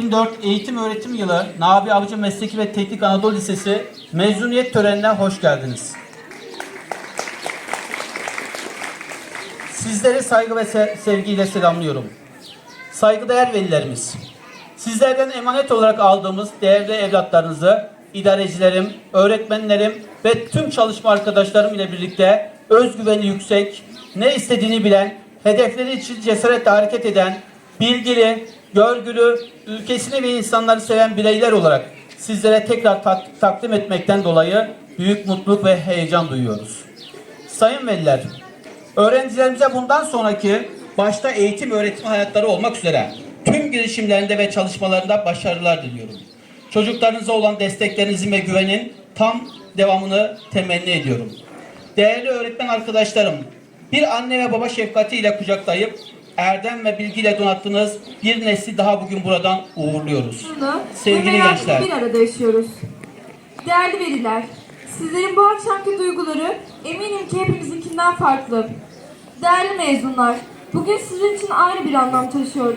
2023-2024 eğitim öğretim yılı Nabi Avcı Mesleki ve Teknik Anadolu Lisesi mezuniyet törenine hoş geldiniz. Sizleri saygı ve se- sevgiyle selamlıyorum. Saygıdeğer velilerimiz, sizlerden emanet olarak aldığımız değerli evlatlarınızı idarecilerim, öğretmenlerim ve tüm çalışma arkadaşlarım ile birlikte özgüveni yüksek, ne istediğini bilen, hedefleri için cesaretle hareket eden, bilgili, görgülü, ülkesini ve insanları seven bireyler olarak sizlere tekrar tak- takdim etmekten dolayı büyük mutluluk ve heyecan duyuyoruz. Sayın veliler, öğrencilerimize bundan sonraki başta eğitim öğretim hayatları olmak üzere tüm girişimlerinde ve çalışmalarında başarılar diliyorum. Çocuklarınıza olan desteklerinizin ve güvenin tam devamını temenni ediyorum. Değerli öğretmen arkadaşlarım, bir anne ve baba şefkatiyle kucaklayıp erdem ve bilgiyle donattığınız bir nesli daha bugün buradan uğurluyoruz. Bunu Sevgili gençler. bir arada yaşıyoruz. Değerli veliler, sizlerin bu akşamki duyguları eminim ki hepimizinkinden farklı. Değerli mezunlar, bugün sizin için ayrı bir anlam taşıyor.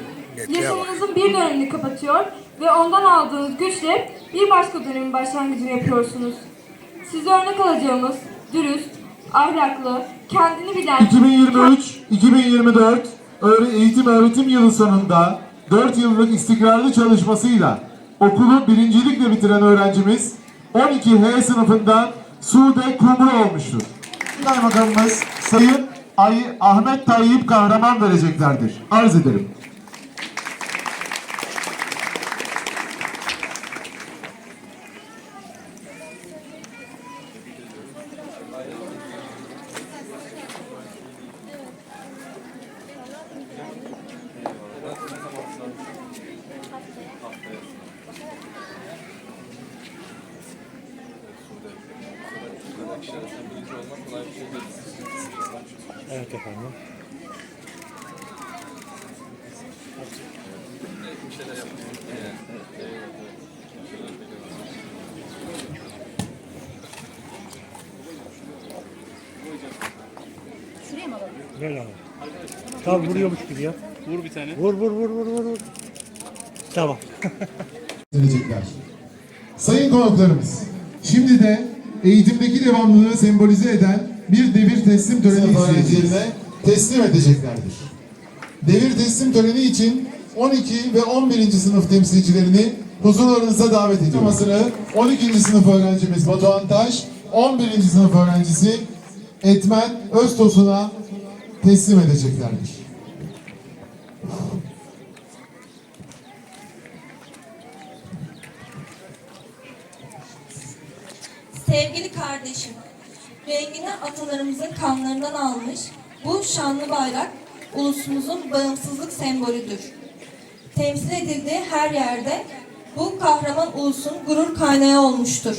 Yaşamınızın bir dönemini kapatıyor ve ondan aldığınız güçle bir başka dönemin başlangıcını yapıyorsunuz. Size örnek alacağımız dürüst, ahlaklı, kendini bilen... 2023-2024 öğre- eğitim öğretim yılı sonunda 4 yıllık istikrarlı çalışmasıyla okulu birincilikle bitiren öğrencimiz 12H sınıfından Sude Kumru olmuştur. Kaymakamımız Sayın Ay Ahmet Tayyip Kahraman vereceklerdir. Arz ederim. Efendim. Ver abi. Tam vuruyormuş gibi ya. Vur bir tane. Vur vur vur vur vur. vur. Tamam. verecekler. Sayın konuklarımız, şimdi de eğitimdeki devamlılığı sembolize eden bir devir teslim töreni öğrencilerine teslim edeceklerdir. Devir teslim töreni için 12 ve 11. sınıf temsilcilerini huzurlarınıza davet. Diplomasını 12. sınıf öğrencimiz Batuhan Taş, 11. sınıf öğrencisi Etmen Öztosun'a teslim edeceklerdir. Sevgili kardeşim, rengini atalarımızın kanlarından almış bu şanlı bayrak ulusumuzun bağımsızlık sembolüdür. Temsil edildiği her yerde bu kahraman ulusun gurur kaynağı olmuştur.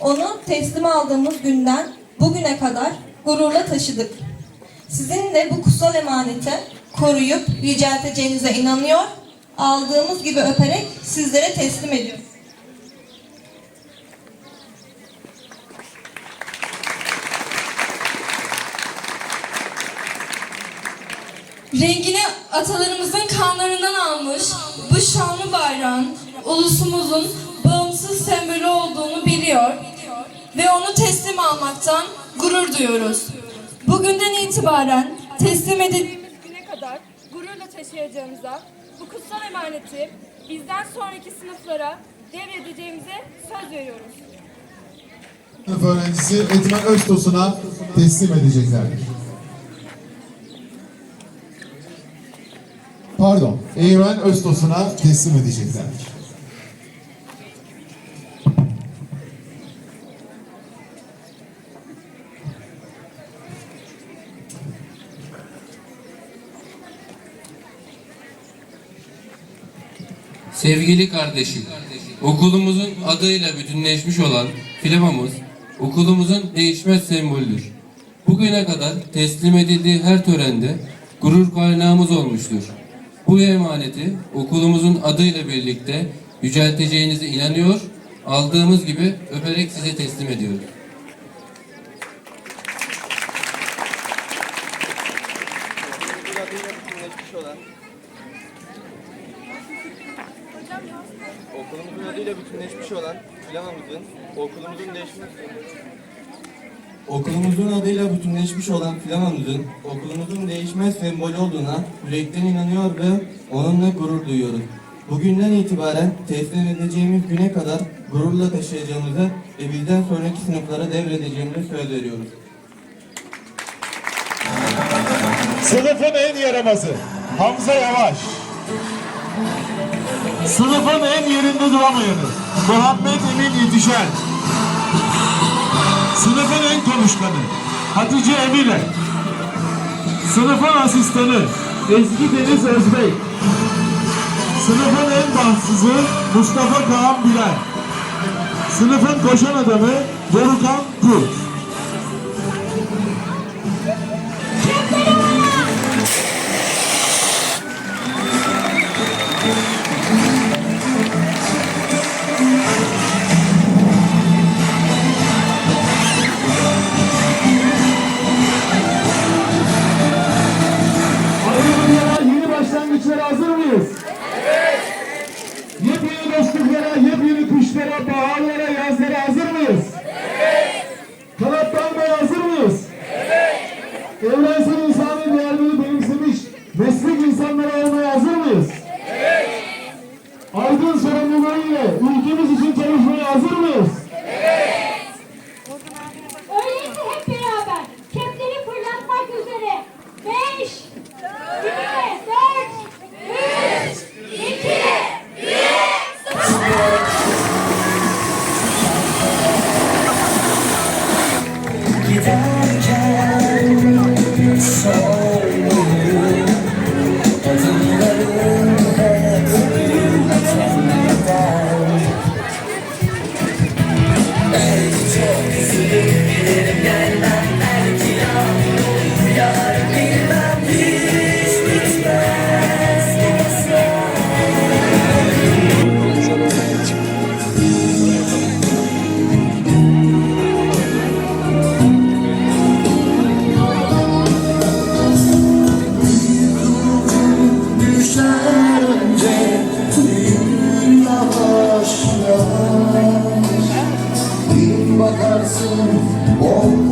Onu teslim aldığımız günden bugüne kadar gururla taşıdık. Sizin de bu kutsal emaneti koruyup yücelteceğinize inanıyor, aldığımız gibi öperek sizlere teslim ediyoruz. Rengini atalarımızın kanlarından almış bu şanlı bayrağın ulusumuzun bağımsız sembolü olduğunu biliyor ve onu teslim almaktan gurur duyuyoruz. Bugünden itibaren teslim edildiğimiz güne kadar gururla taşıyacağımıza bu kutsal emaneti bizden sonraki sınıflara devredeceğimize söz veriyoruz. öğrencisi Etmen Öztosun'a teslim edeceklerdir. Pardon, Eymen Öztosun'a teslim edeceklerdir. Sevgili kardeşim, okulumuzun adıyla bütünleşmiş olan firmamız, okulumuzun değişmez sembolüdür. Bugüne kadar teslim edildiği her törende gurur kaynağımız olmuştur. Bu emaneti okulumuzun adıyla birlikte yücelteceğinize inanıyor, aldığımız gibi öperek size teslim ediyoruz. Okulumuzun adıyla bütünleşmiş olan planımızın, okulumuzun değişmiş Okulumuzun adıyla bütünleşmiş olan filamamızın okulumuzun değişmez sembolü olduğuna yürekten inanıyor ve onunla gurur duyuyoruz. Bugünden itibaren teslim edeceğimiz güne kadar gururla taşıyacağımızı ve bizden sonraki sınıflara devredeceğimizi söz veriyoruz. Sınıfın en yaramazı Hamza Yavaş. Sınıfın en yerinde duramayanı Muhammed Emin Yetişen. Sınıfın en konuşkanı Hatice Emine. Sınıfın asistanı Ezgi Deniz Özbey. Sınıfın en bahtsızı Mustafa Kaan Bilal. Sınıfın koşan adamı Dorukan Kurt. 等着。Bakarsın olmamış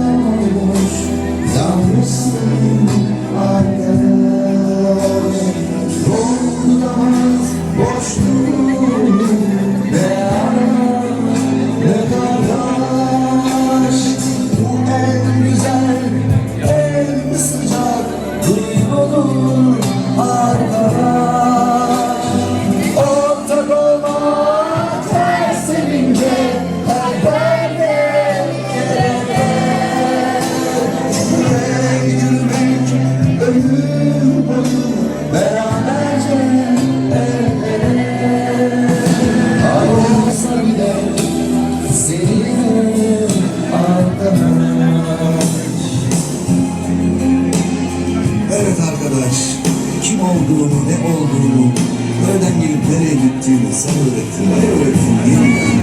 olduğunu, ne olduğunu, nereden gelip nereye gittiğini sen öğrettin, ne öğrettin değil?